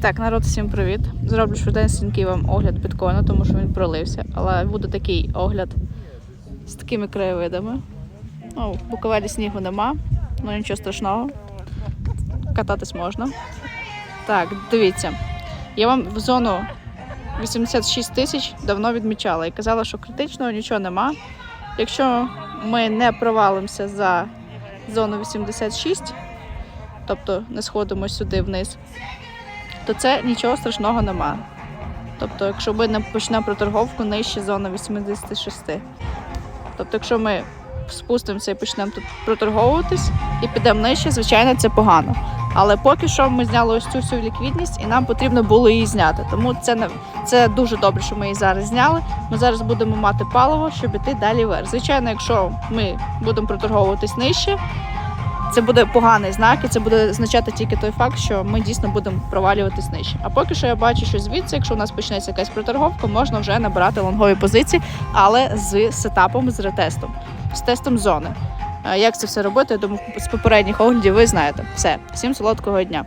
Так, народ, всім привіт. Зроблю швиденький вам огляд біткоїну, тому що він пролився. Але буде такий огляд з такими краєвидами. Ну, Буковелі снігу нема, ну нічого страшного. Кататись можна. Так, дивіться. Я вам в зону 86 тисяч давно відмічала і казала, що критичного нічого нема. Якщо ми не провалимося за зону 86, тобто не сходимо сюди вниз, то це нічого страшного нема. Тобто, якщо ми не почнемо проторговку нижче зони 86. Тобто, якщо ми спустимося і почнемо тут проторговуватись і підемо нижче, звичайно, це погано. Але поки що ми зняли ось цю всю ліквідність, і нам потрібно було її зняти. Тому це не це дуже добре, що ми її зараз зняли. Ми зараз будемо мати паливо, щоб іти далі вверх. Звичайно, якщо ми будемо проторговуватись нижче, це буде поганий знак, і це буде означати тільки той факт, що ми дійсно будемо провалюватись нижче. А поки що я бачу, що звідси, якщо у нас почнеться якась проторговка, можна вже набирати лонгові позиції, але з сетапом, з ретестом, з тестом зони. Е, Як це все робити? Я думаю, з попередніх оглядів ви знаєте. Все, всім солодкого дня.